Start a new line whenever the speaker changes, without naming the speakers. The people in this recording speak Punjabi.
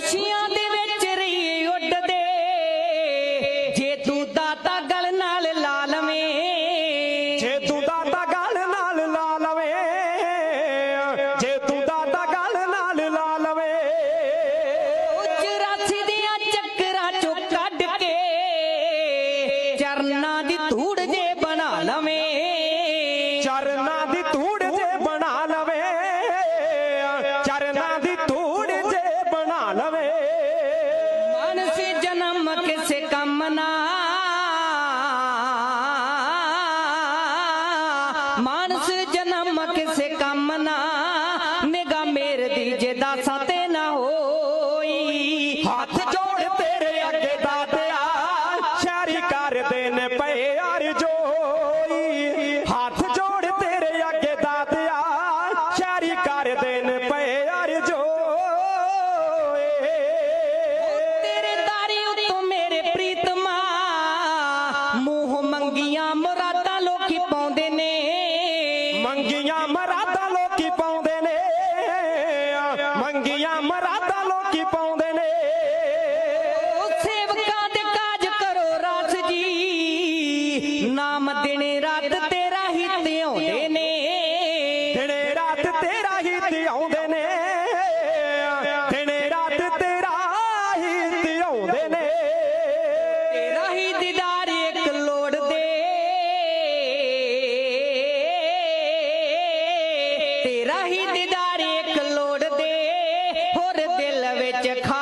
ਖੁਸ਼ੀਆਂ ਦੇ ਵਿੱਚ ਰਹੀ ਉੱਡਦੇ। ਜੇ ਤੂੰ ਦਾਤਾ ਗਲ ਨਾਲ ਲਾ ਲਵੇਂ।
ਜੇ ਤੂੰ ਦਾਤਾ ਗੱਲ ਨਾਲ ਲਾ ਲਵੇਂ। ਜੇ ਤੂੰ ਦਾਤਾ ਗੱਲ ਨਾਲ ਲਾ ਲਵੇਂ।
ਚੁਰਾਸੀ ਦੀਆਂ ਚੱਕਰਾਂ ਚੋਂ ਕੱਢ ਕੇ ਚਰਨਾਂ ਦੀ ਧੂੜ ਜੇ ਬਣਾ ਲਵੇਂ।
ਚਰਨਾਂ ਦੀ ਧੂੜ
ਮਾਨਾ। ਮਾਨਸ ਜਨਮ ਕਿਸੇ ਕੰਮ ਨਾ। ਨਿਗਾ ਮੇਰੇ ਦਿਲ ਜੇ ਦਾਸਾ ਤੇ ਨਾ ਹੋਈ।
ਹੱਥ ਜੋੜ ਤੇਰੇ ਅੱਗੇ ਦਾਤਿਆ ਸ਼ਾਰੀ ਕਰਦੇ ਨੇ ਪਏ ਯਾਰ ਜੋਈ। ਹੱਥ ਜੋੜ ਤੇਰੇ ਅੱਗੇ ਦਾਤਿਆ ਸ਼ਾਰੀ ਕਰਦੇ ਨੇ ਪਏ
ਨਾਮ ਦਿਨੇ ਰਾਤ ਤੇਰਾ ਹੀ ਤੇ ਆਉਂਦੇ ਨੇ।
ਦਿਨੇ ਰਾਤ ਤੇਰਾ ਹੀ ਤੇ ਆਉਂਦੇ ਨੇ। ਦਿਨੇ ਰਾਤ ਤੇਰਾ ਹੀ ਤੇ ਆਉਂਦੇ ਨੇ।
ਤੇਰਾ ਹੀ ਦੀਦਾਰ ਇੱਕ ਲੋੜਦੇ ਤੇਰਾ ਹੀ ਦੀਦਾਰ ਇੱਕ ਲੋੜਦੇ ਹੋਰ ਦਿਲ ਵਿੱਚ ਖਾ